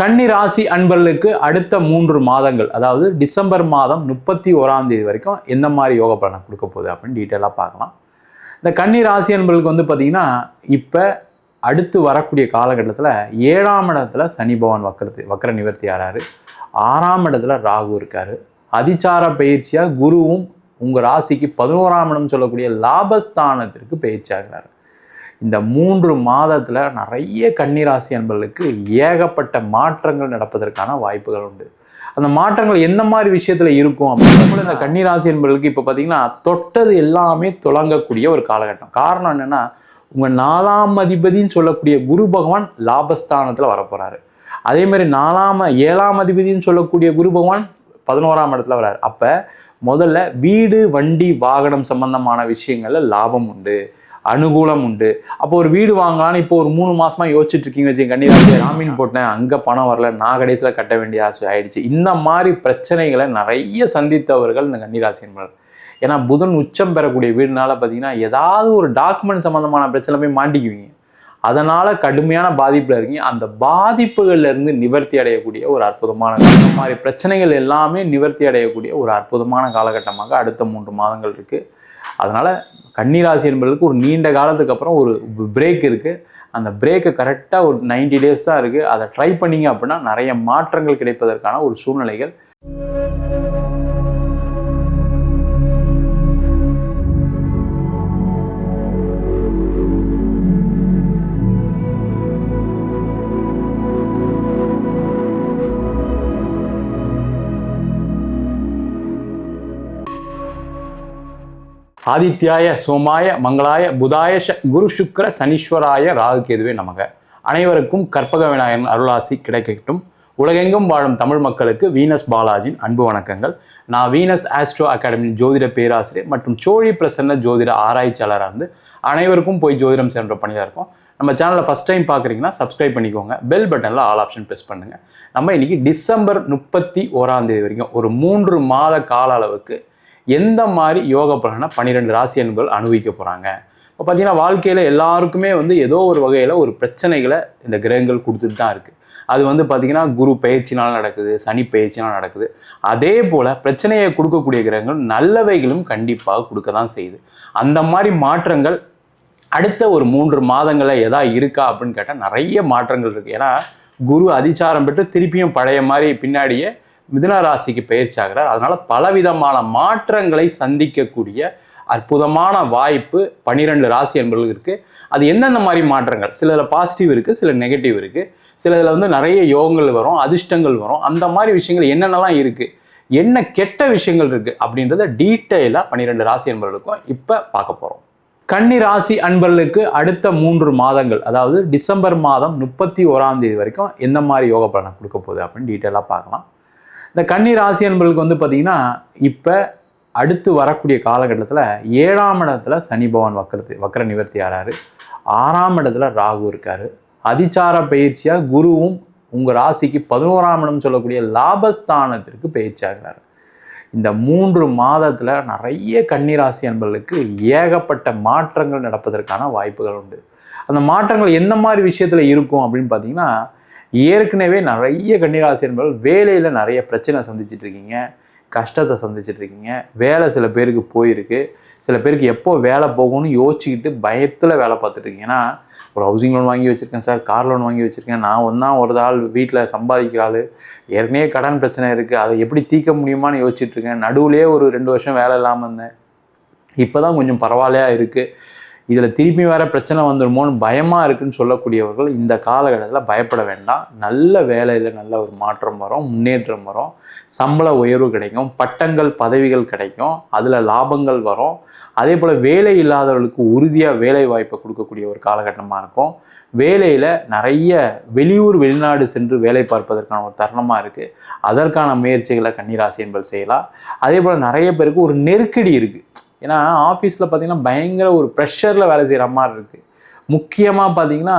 கன்னி ராசி அன்பர்களுக்கு அடுத்த மூன்று மாதங்கள் அதாவது டிசம்பர் மாதம் முப்பத்தி ஓராம் தேதி வரைக்கும் எந்த மாதிரி யோக பலனை கொடுக்க போகுது அப்படின்னு டீட்டெயிலாக பார்க்கலாம். இந்த கன்னி ராசி அன்பர்களுக்கு வந்து பார்த்தீங்கன்னா இப்போ அடுத்து வரக்கூடிய காலகட்டத்தில் ஏழாம் இடத்துல சனி பகவான் வக்கரத்து வக்கர நிவர்த்தி ஆறாரு. ஆறாம் இடத்துல ராகு இருக்கார். அதிச்சார பயிற்சியாக குருவும் உங்கள் ராசிக்கு பதினோராம் இடம் சொல்லக்கூடிய லாபஸ்தானத்திற்கு பயிற்சி ஆகிறாரு. இந்த மூன்று மாதத்தில் நிறைய கன்னிராசி அன்பர்களுக்கு ஏகப்பட்ட மாற்றங்கள் நடப்பதற்கான வாய்ப்புகள் உண்டு. அந்த மாற்றங்கள் எந்த மாதிரி விஷயத்தில் இருக்கும் அப்படின்னு இந்த கன்னிராசி என்பர்களுக்கு இப்போ பார்த்தீங்கன்னா தொட்டது எல்லாமே தொடங்கக்கூடிய ஒரு காலகட்டம். காரணம் என்னென்னா உங்கள் நாலாம் அதிபதின்னு சொல்லக்கூடிய குரு பகவான் லாபஸ்தானத்தில் வரப்போகிறாரு அதே மாதிரி நாலாம் ஏழாம் அதிபதின்னு சொல்லக்கூடிய குரு பகவான் பதினோராம் இடத்துல வராரு. அப்போ முதல்ல வீடு வண்டி வாகனம் சம்பந்தமான விஷயங்களில் லாபம் உண்டு. அனுகூலம் உண்டு. அப்போ ஒரு வீடு வாங்கலாம்னு இப்போ ஒரு மூணு மாசமா யோசிச்சுட்டு இருக்கீங்க வச்சு கண்டிப்பாக ஜாமீன் போட்டேன் அங்க பணம் வரல நான் கடைசியில் கட்ட வேண்டிய ஆசை ஆயிடுச்சு. இந்த மாதிரி பிரச்சனைகளை நிறைய சந்தித்தவர்கள் இந்த கன்னிராசி ஏன்னா புதன் உச்சம் பெறக்கூடிய வீடுனால பார்த்தீங்கன்னா ஏதாவது ஒரு டாக்குமெண்ட் சம்பந்தமான பிரச்சனை போய் மாட்டிக்குவீங்க. அதனால கடுமையான பாதிப்புல இருக்கீங்க. அந்த பாதிப்புகள்ல இருந்து நிவர்த்தி அடையக்கூடிய ஒரு அற்புதமான காலம். இந்த மாதிரி பிரச்சனைகள் எல்லாமே நிவர்த்தி அடையக்கூடிய ஒரு அற்புதமான காலகட்டமாக அடுத்த மூன்று மாதங்கள் இருக்கு. அதனால் கன்னிராசி என்பதற்கு ஒரு நீண்ட காலத்துக்கு அப்புறம் ஒரு பிரேக் இருக்குது அந்த பிரேக்கு கரெக்டாக ஒரு 90 டேஸ் தான் இருக்குது அதை ட்ரை பண்ணீங்க அப்படின்னா நிறைய மாற்றங்கள் கிடைப்பதற்கான ஒரு சூழ்நிலைகள் ஆதித்யாய சோமாய மங்களாய புதாய குரு சுக்கர சனீஸ்வராய ராகுகேதுவே நமக. அனைவருக்கும் கற்பக விநாயகன் அருளாசி கிடைக்கட்டும். உலகெங்கும் வாழும் தமிழ் மக்களுக்கு வீனஸ் பாலாஜியின் அன்பு வணக்கங்கள். நான் வீனஸ் ஆஸ்ட்ரோ அகாடமி ஜோதிட பேராசிரியர் மற்றும் சோழி பிரசன்ன ஜோதிட ஆராய்ச்சியாளராக இருந்து அனைவருக்கும் போய் ஜோதிடம் சென்ற பணியாக இருக்கும். நம்ம சேனலை ஃபஸ்ட் டைம் பார்க்குறீங்கன்னா சப்ஸ்கிரைப் பண்ணிக்கோங்க. பெல் பட்டனில் ஆல் ஆப்ஷன் ப்ரெஸ் பண்ணுங்க. நம்ம இன்றைக்கி டிசம்பர் முப்பத்தி ஓராந்தேதி வரைக்கும் ஒரு மூன்று மாத கால அளவுக்கு எந்த மாதிரி யோக பலனை பன்னிரெண்டு ராசி அன்பர்கள் அனுபவிக்க போகிறாங்க இப்போ பார்த்தீங்கன்னா வாழ்க்கையில் எல்லாருக்குமே வந்து ஏதோ ஒரு வகையில் ஒரு பிரச்சனைகளை இந்த கிரகங்கள் கொடுத்துட்டு தான் இருக்குது அது வந்து பார்த்திங்கன்னா குரு பயிற்சினால் நடக்குது சனி பயிற்சினால் நடக்குது. அதே போல் பிரச்சனையை கொடுக்கக்கூடிய கிரகங்கள் நல்லவைகளும் கண்டிப்பாக கொடுக்க தான் செய்யுது. அந்த மாதிரி மாற்றங்கள் அடுத்த ஒரு மூன்று மாதங்களில் எதா இருக்கா அப்படின்னு கேட்டால் நிறைய மாற்றங்கள் இருக்குது ஏன்னா குரு அதிச்சாரம் பெற்று திருப்பியும் பழைய மாதிரி பின்னாடியே மிதுன ராசிக்கு பயிற்சி ஆகிறார் அதனால பலவிதமான மாற்றங்களை சந்திக்கக்கூடிய அற்புதமான வாய்ப்பு பன்னிரெண்டு ராசி என்பவர்கள் இருக்கு. அது எந்தெந்த மாதிரி மாற்றங்கள்? சிலதுல பாசிட்டிவ் இருக்கு சில நெகட்டிவ் இருக்கு. சிலதுல வந்து நிறைய யோகங்கள் வரும் அதிர்ஷ்டங்கள் வரும். அந்த மாதிரி விஷயங்கள் என்னென்னலாம் இருக்கு? என்ன கெட்ட விஷயங்கள் இருக்கு? அப்படின்றத டீட்டெயிலாக பன்னிரெண்டு ராசி என்பவர்களுக்கும் இப்போ பார்க்க போறோம். கன்னி ராசி அன்பர்களுக்கு அடுத்த மூன்று மாதங்கள் அதாவது டிசம்பர் மாதம் முப்பத்தி ஓராம் தேதி வரைக்கும் எந்த மாதிரி யோக பலனை கொடுக்க போகுது அப்படின்னு டீட்டெயிலாக பார்க்கலாம். இந்த கன்னி ராசி அன்பர்களுக்கு வந்து பார்த்தீங்கன்னா இப்போ அடுத்து வரக்கூடிய காலகட்டத்தில் ஏழாம் இடத்துல சனி பகவான் வக்கரத்து வக்கர நிவர்த்தி ஆறாரு. ஆறாம் இடத்துல ராகு இருக்கார். அதிச்சார பயிற்சியாக குருவும் உங்கள் ராசிக்கு பதினோராம் இடம் சொல்லக்கூடிய லாபஸ்தானத்திற்கு பயிற்சி ஆகிறார். இந்த மூன்று மாதத்தில் நிறைய கன்னிராசி அன்பர்களுக்கு ஏகப்பட்ட மாற்றங்கள் நடப்பதற்கான வாய்ப்புகள் உண்டு. அந்த மாற்றங்கள் எந்த மாதிரி விஷயத்தில் இருக்கும் அப்படின்னு பார்த்தீங்கன்னா ஏற்கனவே நிறைய கன்னிராசி அன்பர்கள் வேலையில் நிறைய பிரச்சனை சந்திச்சுட்டு இருக்கீங்க. கஷ்டத்தை சந்திச்சுட்டு இருக்கீங்க. வேலை சில பேருக்கு போயிருக்கு. சில பேருக்கு எப்போ வேலை போகும்னு யோசிச்சுக்கிட்டு பயத்தில் வேலை பார்த்துட்டு இருக்கீங்க. ஒரு ஹவுசிங் லோன் வாங்கி வச்சுருக்கேன் சார். கார் லோன் வாங்கி வச்சுருக்கேன். நான் ஒன்றா ஒரு ஆள் வீட்டில் சம்பாதிக்கிற ஆள். ஏற்கனவே கடன் பிரச்சனை இருக்குது அதை எப்படி தீர்க்க முடியுமான்னு யோசிச்சுட்டு இருக்கேன். நடுவுலேயே ஒரு ரெண்டு வருஷம் வேலை இல்லாமல் இருந்தேன். இப்போ தான் கொஞ்சம் பரவாயில்லையா இருக்குது இதில் திருப்பி வேற பிரச்சனை வந்துடுமோன்னு பயமாக இருக்குன்னு சொல்லக்கூடியவர்கள் இந்த காலகட்டத்தில் பயப்பட வேண்டாம். நல்ல வேலையில் நல்ல ஒரு மாற்றம் வரும் முன்னேற்றம் வரும். சம்பள உயர்வு கிடைக்கும் பட்டங்கள் பதவிகள் கிடைக்கும் அதில் லாபங்கள் வரும். அதே போல் வேலை இல்லாதவர்களுக்கு உறுதியாக வேலை வாய்ப்பை கொடுக்கக்கூடிய ஒரு காலகட்டமாக இருக்கும். வேலையில் நிறைய வெளியூர் வெளிநாடு சென்று வேலை பார்ப்பதற்கான ஒரு தருணமாக இருக்குது அதற்கான முயற்சிகளை கன்னிராசி என்பது செய்யலாம். அதே போல் நிறைய பேருக்கு ஒரு நெருக்கடி இருக்குது ஏன்னா ஆஃபீஸில் பார்த்தீங்கன்னா பயங்கர ஒரு ப்ரெஷரில் வேலை செய்கிற மாதிரி இருக்குது முக்கியமாக பார்த்தீங்கன்னா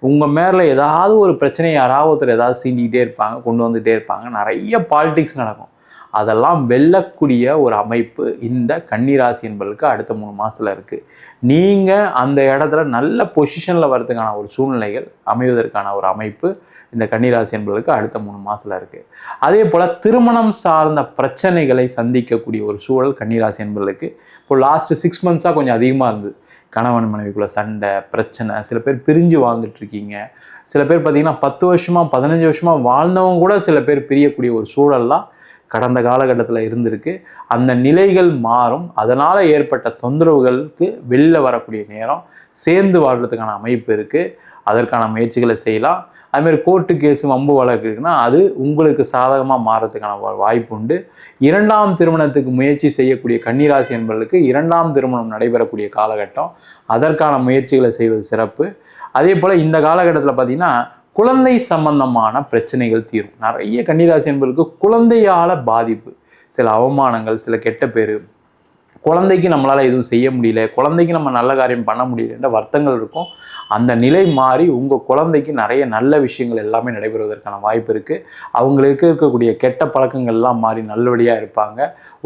உங்கள் மேலே ஏதாவது ஒரு பிரச்சனையை யாராவது ஒருத்தர் ஏதாவது சீண்டிக்கிட்டே இருப்பாங்க கொண்டு வந்துகிட்டே இருப்பாங்க நிறைய பாலிடிக்ஸ் நடக்கும். அதெல்லாம் வெல்லக்கூடிய ஒரு அமைப்பு இந்த கன்னிராசி என்பதற்கு அடுத்த மூணு மாதத்தில் இருக்குது நீங்கள் அந்த இடத்துல நல்ல பொசிஷனில் வரதுக்கான ஒரு சூழ்நிலைகள் அமைவதற்கான ஒரு அமைப்பு இந்த கன்னிராசி என்பதற்கு அடுத்த மூணு மாதத்தில் இருக்குது அதே போல் திருமணம் சார்ந்த பிரச்சனைகளை சந்திக்கக்கூடிய ஒரு சூழல் கன்னிராசி என்பதற்கு இப்போ லாஸ்ட்டு சிக்ஸ் மந்த்ஸாக கொஞ்சம் அதிகமாக இருந்தது. கணவன் மனைவிக்குள்ள சண்டை பிரச்சனை சில பேர் பிரிஞ்சு வாழ்ந்துட்டு இருக்கீங்க. சில பேர் பார்த்தீங்கன்னா பத்து வருஷமாக பதினஞ்சு வருஷமாக வாழ்ந்தவங்க கூட சில பேர் பிரியக்கூடிய ஒரு சூழல்லாம் கடந்த காலகட்டத்தில் இருந்திருக்கு. அந்த நிலைகள் மாறும். அதனால் ஏற்பட்ட தொந்தரவுகளுக்கு வெளில வரக்கூடிய நேரம் சேர்ந்து வாழ்கிறதுக்கான அமைப்பு இருக்குது அதற்கான முயற்சிகளை செய்யலாம். அதுமாரி கோர்ட்டு கேஸு வம்பு வழக்கு இருக்குன்னா அது உங்களுக்கு சாதகமாக மாறுறதுக்கான வா- வாய்ப்பு உண்டு. இரண்டாம் திருமணத்துக்கு முயற்சி செய்யக்கூடிய கன்னிராசி என்பவர்களுக்கு இரண்டாம் திருமணம் நடைபெறக்கூடிய காலகட்டம். அதற்கான முயற்சிகளை செய்வது சிறப்பு. அதே போல் இந்த காலகட்டத்தில் பார்த்திங்கன்னா குழந்தை சம்பந்தமான பிரச்சனைகள் தீரும். நிறைய கன்னிராசி என்பதுக்கு குழந்தையால பாதிப்பு. சில அவமானங்கள் சில கெட்ட பேர் குழந்தைக்கு நம்மளால் எதுவும் செய்ய முடியல குழந்தைக்கு நம்ம நல்ல காரியம் பண்ண முடியலன்ற வருத்தங்கள் இருக்கும். அந்த நிலை மாறி உங்கள் குழந்தைக்கு நிறைய நல்ல விஷயங்கள் எல்லாமே நடைபெறுவதற்கான வாய்ப்பு இருக்குது அவங்களுக்கு இருக்கக்கூடிய கெட்ட பழக்கங்கள் எல்லாம் மாறி நல்லபடியாக இருப்பாங்க.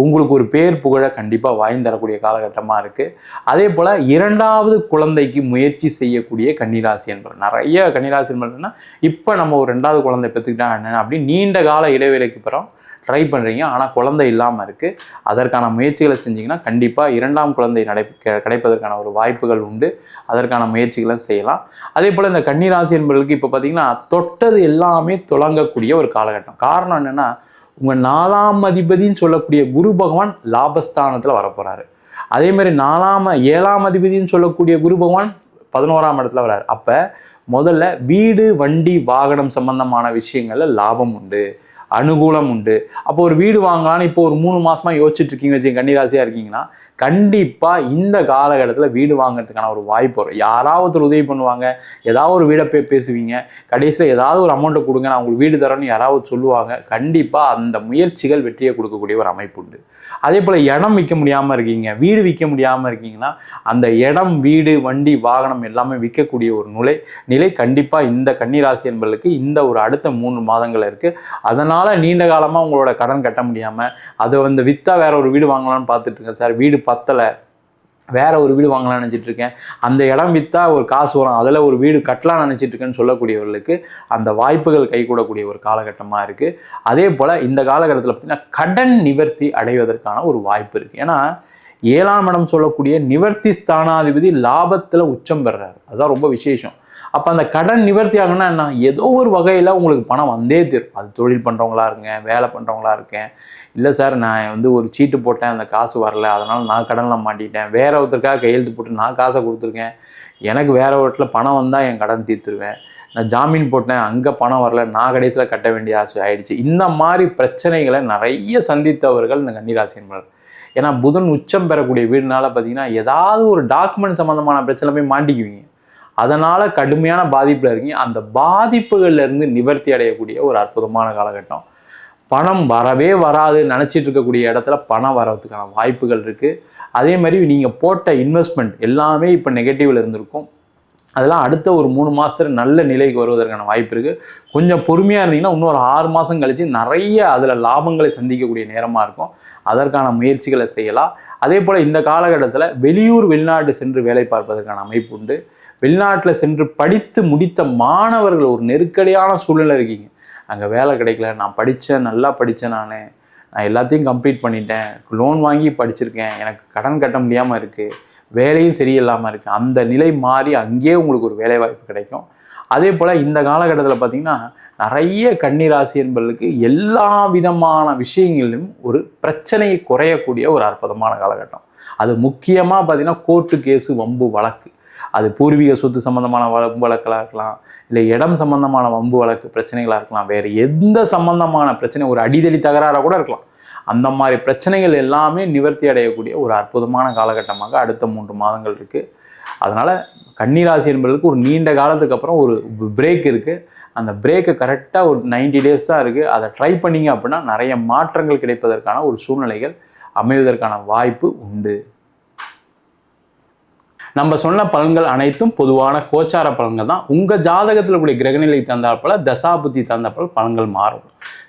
உங்களுக்கு ஒரு பேர் புகழ கண்டிப்பாக வாய்ந்து தரக்கூடிய காலகட்டமாக இருக்குது அதே போல் இரண்டாவது குழந்தைக்கு முயற்சி செய்யக்கூடிய கன்னிராசி என்பது நிறைய கன்னிராசி என்பதுன்னா இப்போ நம்ம ஒரு ரெண்டாவது குழந்தை பெற்றுக்கிட்டா என்ன அப்படி நீண்ட கால இடைவேளைக்கு பிறகு ட்ரை பண்ணுறீங்க ஆனால் குழந்தை இல்லாமல் இருக்குது அதற்கான முயற்சிகளை செஞ்சிங்கன்னா கண்டிப்பாக இரண்டாம் குழந்தை நடை கெ- கிடைப்பதற்கான ஒரு வாய்ப்புகள் உண்டு. அதற்கான முயற்சிகளும் செய்யலாம். அதே போல் இந்த கன்னிராசி என்பவர்களுக்கு இப்போ பார்த்தீங்கன்னா தொட்டது எல்லாமே துளங்கக்கூடிய ஒரு காலகட்டம். காரணம் என்னென்னா உங்கள் நாலாம் அதிபதின்னு சொல்லக்கூடிய குரு பகவான் லாபஸ்தானத்தில் வரப்போகிறாரு அதே மாதிரி நாலாம் ஏழாம் அதிபதின்னு சொல்லக்கூடிய குரு பகவான் பதினோராம் இடத்துல வராரு. அப்போ முதல்ல வீடு வண்டி வாகனம் சம்பந்தமான விஷயங்களில் லாபம் உண்டு. அனுகூலம் உண்டு. அப்போ ஒரு வீடு வாங்கலாம்னு இப்போ ஒரு மூணு மாசமா யோசிச்சுட்டு இருக்கீங்க வச்சு கன்னிராசியாக இருக்கீங்கன்னா கண்டிப்பாக இந்த காலகட்டத்தில் வீடு வாங்குறதுக்கான ஒரு வாய்ப்பு வரும். யாராவது ஒரு உதவி பண்ணுவாங்க ஏதாவது ஒரு வீடை போய் பேசுவீங்க கடைசியில் ஏதாவது ஒரு அமௌண்ட்டை கொடுங்க நான் உங்களுக்கு வீடு தரேன்னு யாராவது சொல்லுவாங்க கண்டிப்பாக அந்த முயற்சிகள் வெற்றியை கொடுக்கக்கூடிய ஒரு அமைப்பு உண்டு. அதே போல் இடம் விற்க முடியாமல் இருக்கீங்க வீடு விற்க முடியாமல் இருக்கீங்கன்னா அந்த இடம் வீடு வண்டி வாகனம் எல்லாமே விற்கக்கூடிய ஒரு நிலை நிலை கண்டிப்பாக இந்த கன்னிராசி என்பதற்கு இந்த ஒரு அடுத்த மூணு மாதங்கள் இருக்குது அதனால் நீண்ட காலமாக உங்களோட கடன் கட்ட முடியாமல் அதை வந்து விற்றா வேறு ஒரு வீடு வாங்கலாம்னு பார்த்துட்டு இருக்கேன் சார். வீடு பத்தலை. வேற ஒரு வீடு வாங்கலாம்னு நினச்சிட்டு இருக்கேன். அந்த இடம் விற்றா ஒரு காசு வரும். அதில் ஒரு வீடு கட்டலாம்னு நினச்சிட்டு இருக்கேன்னு சொல்லக்கூடியவர்களுக்கு அந்த வாய்ப்புகள் கைகூடக்கூடிய ஒரு காலகட்டமாக இருக்குது அதே போல் இந்த காலகட்டத்தில் பார்த்திங்கன்னா கடன் நிவர்த்தி அடைவதற்கான ஒரு வாய்ப்பு இருக்குது ஏன்னா ஏழாம் இடம் சொல்லக்கூடிய நிவர்த்தி ஸ்தானாதிபதி லாபத்தில் உச்சம் பெறுறாரு அதுதான் ரொம்ப விசேஷம். அப்போ அந்த கடன் நிவர்த்தி ஆகணும்னா என்ன? ஏதோ ஒரு வகையில் உங்களுக்கு பணம் வந்தே தரும். அது தொழில் பண்ணுறவங்களா இருங்க வேலை பண்ணுறவங்களா இருக்கேன். இல்லை சார் நான் வந்து ஒரு சீட்டு போட்டேன் அந்த காசு வரல அதனால் நான் கடனில் மாட்டிட்டேன். வேற ஒருத்தருக்காக கையெழுத்து போட்டு நான் காசை கொடுத்துருக்கேன். எனக்கு வேற ஒருத்தில் பணம் வந்தால் என் கடன் தீர்த்துருவேன். நான் ஜாமீன் போட்டேன் அங்கே பணம் வரல நான் கடைசியில் கட்ட வேண்டிய ஆசை ஆயிடுச்சு. இந்த மாதிரி பிரச்சனைகளை நிறைய சந்தித்தவர்கள் இந்த கன்னிராசி என்பவர் ஏன்னா புதன் உச்சம் பெறக்கூடிய வீடுனால பார்த்தீங்கன்னா ஏதாவது ஒரு டாக்குமெண்ட் சம்மந்தமான பிரச்சனை போய் மாட்டிக்குவீங்க. அதனால் கடுமையான பாதிப்பில் இருக்கீங்க. அந்த பாதிப்புகள்லேருந்து நிவர்த்தி அடையக்கூடிய ஒரு அற்புதமான காலகட்டம். பணம் வரவே வராது நினச்சிட்டு இருக்கக்கூடிய இடத்துல பணம் வரதுக்கான வாய்ப்புகள் இருக்குது அதே மாதிரி நீங்கள் போட்ட இன்வெஸ்ட்மெண்ட் எல்லாமே இப்போ நெகட்டிவில் இருந்திருக்கும். அதெல்லாம் அடுத்த ஒரு மூணு மாதத்துல நல்ல நிலைக்கு வருவதற்கான வாய்ப்பு இருக்குது கொஞ்சம் பொறுமையாக இருந்தீங்கன்னா இன்னொரு ஆறு மாதம் கழித்து நிறைய அதில் லாபங்களை சந்திக்கக்கூடிய நேரமாக இருக்கும். அதற்கான முயற்சிகளை செய்யலாம். அதே போல் இந்த காலகட்டத்தில் வெளியூர் வெளிநாடு சென்று வேலை பார்ப்பதற்கான அமைப்பு உண்டு. வெளிநாட்டில் சென்று படித்து முடித்த மாணவர்கள் ஒரு நெருக்கடியான சூழ்நிலை இருக்கீங்க. அங்கே வேலை கிடைக்கல நான் படித்தேன் நல்லா படித்தேன் நான். நான் எல்லாத்தையும் கம்ப்ளீட் பண்ணிட்டேன். லோன் வாங்கி படிச்சிருக்கேன். எனக்கு கடன் கட்ட முடியாமல் இருக்குது வேலையும் சரியில்லாமல் இருக்குது அந்த நிலை மாறி அங்கேயே உங்களுக்கு ஒரு வேலை வாய்ப்பு கிடைக்கும். அதே போல் இந்த காலகட்டத்தில் பார்த்திங்கன்னா நிறைய கன்னிராசி என்பவர்களுக்கு எல்லா விதமான விஷயங்களிலும் ஒரு பிரச்சனையை குறையக்கூடிய ஒரு அற்புதமான காலகட்டம். அது முக்கியமாக பார்த்தீங்கன்னா கோர்ட்டு கேஸு வம்பு வழக்கு. அது பூர்வீக சொத்து சம்பந்தமான வம்பு வழக்கலாக இருக்கலாம் இல்லை இடம் சம்பந்தமான வம்பு வழக்கு பிரச்சனைகளாக இருக்கலாம் வேறு எந்த சம்பந்தமான பிரச்சனை ஒரு அடிதடி தகராறாக கூட இருக்கலாம். அந்த மாதிரி பிரச்சனைகள் எல்லாமே நிவர்த்தி அடையக்கூடிய ஒரு அற்புதமான காலகட்டமாக அடுத்த மூன்று மாதங்கள் இருக்குது அதனால் கன்னிராசி என்பதற்கு ஒரு நீண்ட காலத்துக்கு அப்புறம் ஒரு பிரேக் இருக்குது அந்த பிரேக்கு கரெக்டாக ஒரு 90 டேஸ் தான் இருக்குது அதை ட்ரை பண்ணிங்க அப்படின்னா நிறைய மாற்றங்கள் கிடைப்பதற்கான ஒரு சூழ்நிலைகள் அமைவதற்கான வாய்ப்பு உண்டு. நம்ம சொன்ன பலன்கள் அனைத்தும் பொதுவான கோச்சார பலன்கள் தான். உங்கள் ஜாதகத்தில் கூடிய கிரகநிலை தந்தாற்போல தசாபுத்தி தந்தாற்போல பலன்கள் மாறும்.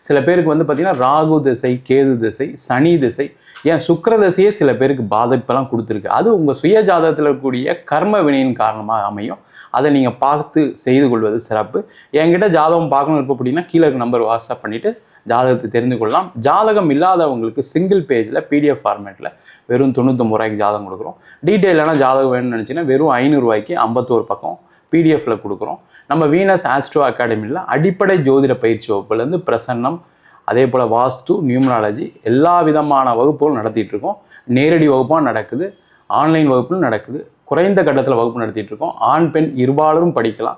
சில பேருக்கு வந்து பார்த்திங்கன்னா ராகு திசை கேது திசை சனி திசை ஏன் சுக்கர திசையே சில பேருக்கு பாதிப்பெல்லாம் கொடுத்துருக்கு. அது உங்கள் சுய ஜாதகத்தில் இருக்கக்கூடிய கர்ம வினையின் காரணமாக அமையும். அதை நீங்கள் பார்த்து செய்து கொள்வது சிறப்பு. என்கிட்ட ஜாதகம் பார்க்கணும் இருப்போம் அப்படின்னா கீழே நம்பர் வாட்ஸ்அப் பண்ணிவிட்டு ஜாதகத்தை தெரிந்து கொள்ளலாம். ஜாதகம் இல்லாதவங்களுக்கு சிங்கிள் பேஜில் பிடிஎஃப் ஃபார்மேட்டில் வெறும் தொண்ணூற்றம்பது ரூபாய்க்கு ஜாதகம் கொடுக்குறோம். டீட்டெயிலான ஜாதகம் வேணும்னு நினச்சிங்கன்னா வெறும் ஐநூறுரூவாய்க்கு ஐம்பத்தோரு பக்கம் பிடிஎஃப்பில் கொடுக்குறோம். நம்ம வீனஸ் ஆஸ்ட்ரோ அகாடமியில் அடிப்படை ஜோதிட பயிற்சி வகுப்புலேருந்து பிரசன்னம் அதே போல் வாஸ்து நியூமராலஜி எல்லா விதமான வகுப்புகளும் நடத்திட்டு இருக்கோம். நேரடி வகுப்பாக நடக்குது. ஆன்லைன் வகுப்பும் நடக்குது. குறைந்த கட்டத்தில் வகுப்பு நடத்திட்டு இருக்கோம். ஆண் பெண் இருபாலரும் படிக்கலாம்.